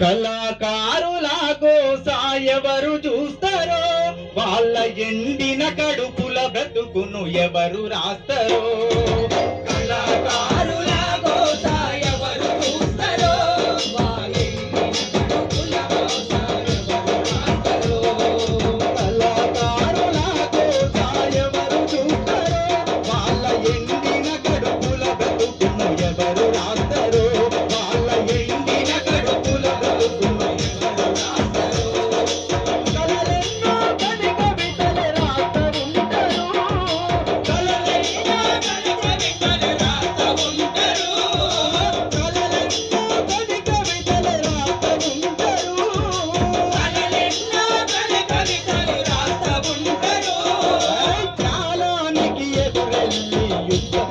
కళాకారులాగో సాయవరు చూస్తారో? వాళ్ళ ఎండిన కడుపుల బ్రతుకును ఎవరు రాస్తారో? you.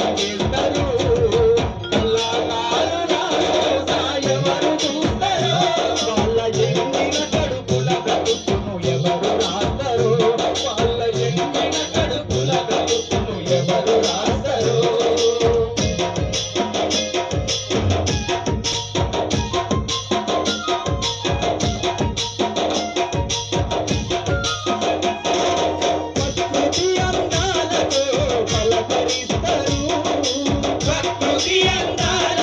ಕಿಯಂತಾಲ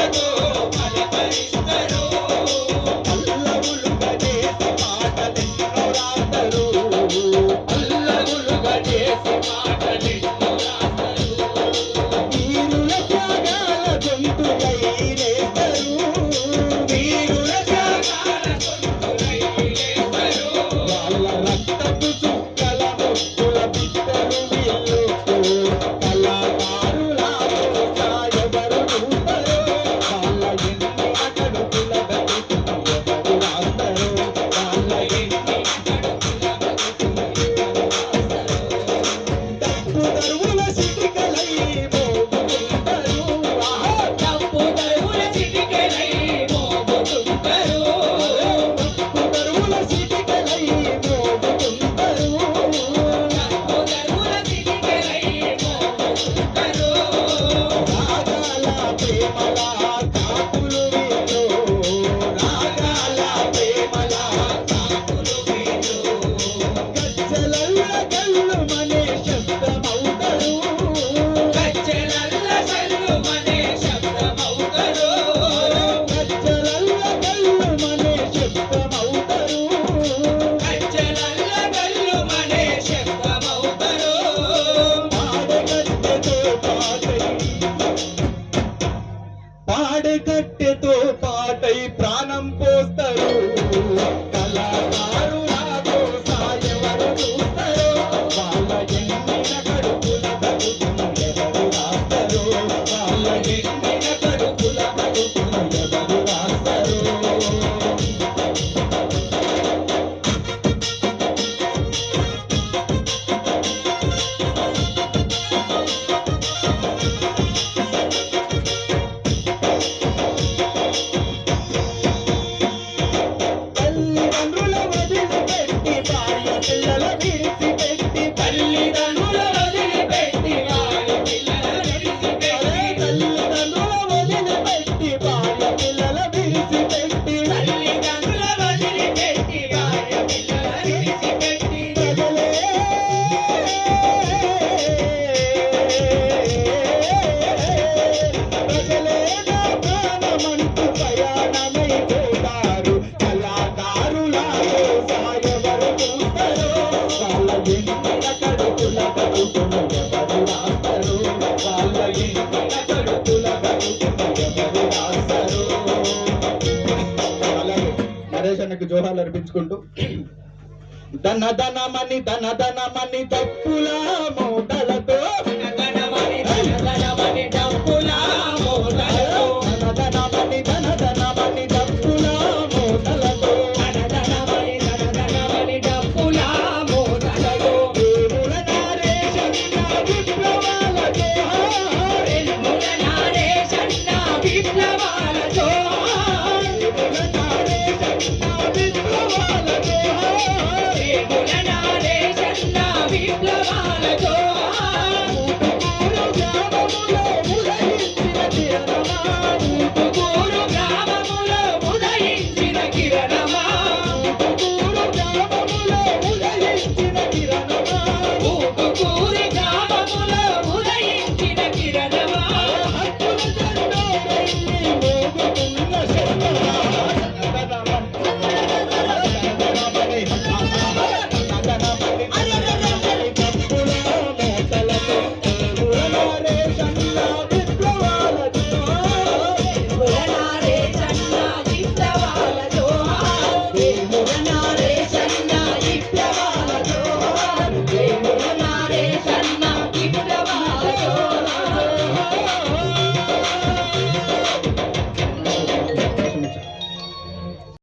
Guatemala. రాస్తారు వాళ్ళ ఇంట కడుపుల జోహాలు అర్పించుకుంటూ ధన ధనమని ధన మని తప్పులా మూటలతో Let go.